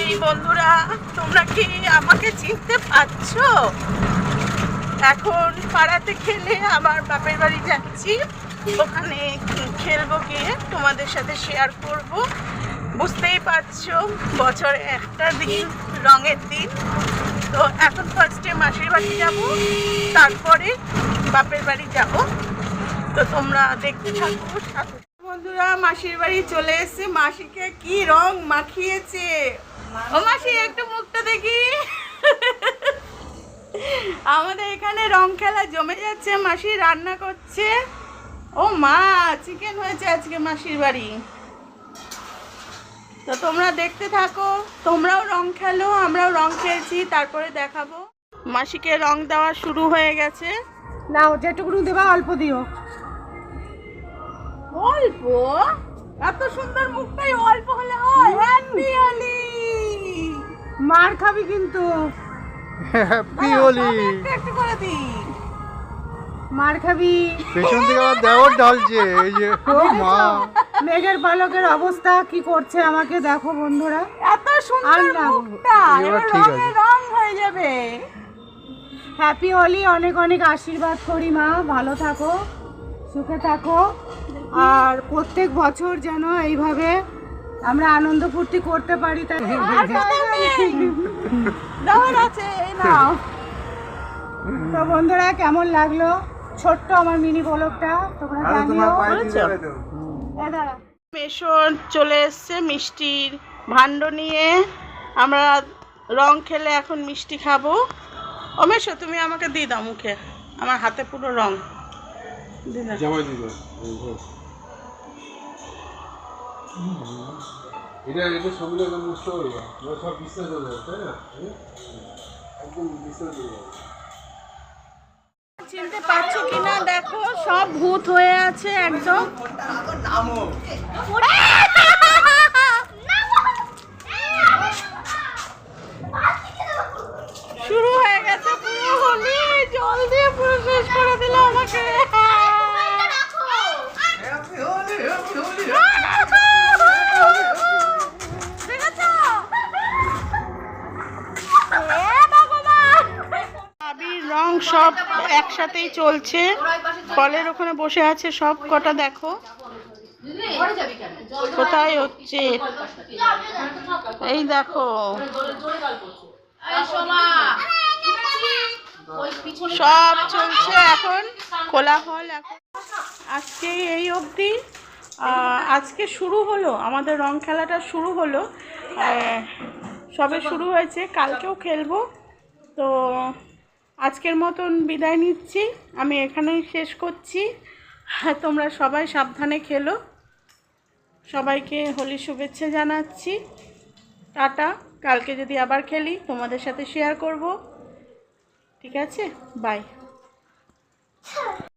বলি বন্ধুরা, তোমরা কি আমাকে চিনতে পারছ? এখন পাড়াতে খেলে আবার বাপের বাড়ি যাচ্ছি। ওখানে খেলব গিয়ে তোমাদের সাথে শেয়ার করব। বুঝতেই পারছ, বছরে একটা দিন, রঙের দিন। তো এখন ফার্স্টে মাসির বাড়ি যাব, তারপরে বাপের বাড়ি যাব। তো তোমরা দেখতে থাকো সাথে বন্ধুরা, মাসির বাড়ি চলে এসেছে। মাসিকে কি রং মাখিয়েছে? ও মাসি একটু মুখটা দেখি। আমাদের এখানে রং খেলা জমে যাচ্ছে মাসি রান্না করছে। ও মা চিকেন হয়েছে আজকে মাসির বাড়ি। তো তোমরা দেখতে থাকো তোমরাও রং খেলো আমরাও রং খেলছি তারপরে দেখাবো। মাসিকে রং দেওয়া শুরু হয়ে গেছে। নাও যেটুকুনি দেবা অল্প দিও। অল্প? এত সুন্দর মুখটাই অল্প হলে হয়। হ্যাপি হোলি মার খাবি কিন্তু। হ্যাপি হোলি একটু করে দিই। মার খাবি। পেছন থেকে আবার দেওয়ার ঢালছে এই যে ও মা। মেঘের পালকের অবস্থা কি করছে আমাকে দেখো বন্ধুরা। এত সুন্দর মুখটা এবার এবার ঠিক আছে। রং হয়ে যাবে। হ্যাপি হোলি অনেক অনেক আশীর্বাদ করি মা ভালো থাকো সুখে থাকো। আর প্রত্যেক বছর যেন এইভাবে আমরা আনন্দ ফুর্তি করতে পারি তাই আছে এই নাও। তো বন্ধুরা কেমন লাগল? ছোট্ট আমার মিনি বলকটা তোমরা জানিও। এ দাঁড়া। চলে এসছে মিষ্টির ভাণ্ড নিয়ে। আমরা রং খেলে এখন মিষ্টি খাব। ও মেশো তুমি আমাকে দিয়ে দাও মুখে। আমার হাতে পুরো রং। দিয়ে দাও। এটা এটা ছবিটা একদম নষ্ট হয়ে যাবে সব বিশ্বাস হয়ে যাবে তাই না? একদম বিশ্বাস হয়ে যাবে। চিনতে পারছ কিনা? দেখো সব ভূত হয়ে আছে একদম। সব একসাথেই চলছে। কলের ওখানে বসে আছে, সব কটা দেখো। কোথায় হচ্ছে? এই দেখো। সব চলছে এখন, কোলাহল এখন। আজকে এই অবধি আজকে শুরু হলো, আমাদের রং খেলাটা শুরু হলো। সবে শুরু হয়েছে, কালকেও খেলব। তো আজকের মতন বিদায় নিচ্ছি। আমি এখানেই শেষ করছি। হ্যাঁ, তোমরা সবাই সাবধানে খেলো। সবাইকে হোলি শুভেচ্ছা জানাচ্ছি। টাটা। কালকে যদি আবার খেলি তোমাদের সাথে শেয়ার করব। ঠিক আছে? বাই